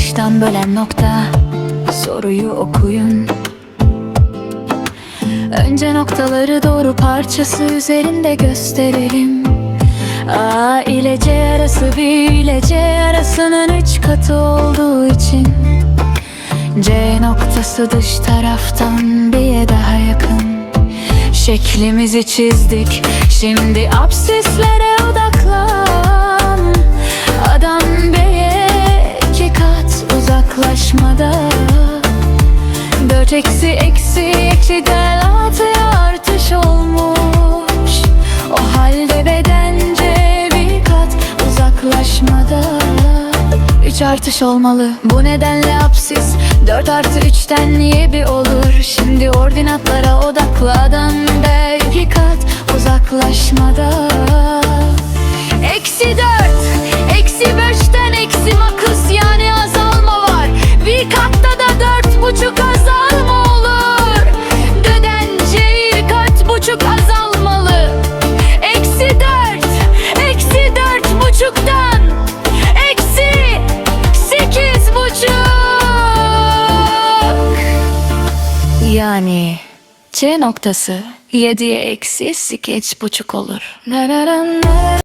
dıştan bölen nokta. Soruyu okuyun. Önce noktaları doğru parçası üzerinde gösterelim. A ile C arası B ile C arasının üç katı olduğu için. C noktası dış taraftan B'ye daha yakın. Şeklimizi çizdik. Şimdi absislere uzaklaşmada Dört eksi eksi eksiden altıya artış olmuş. O halde bedence bir kat uzaklaşmada. Üç artış olmalı. Bu nedenle apsis Dört artı üçten niye bir olur. Şimdi ordinatlara odaklı adam be iki kat uzaklaşmada Yani C noktası 7'ye eksi sekiz buçuk olur.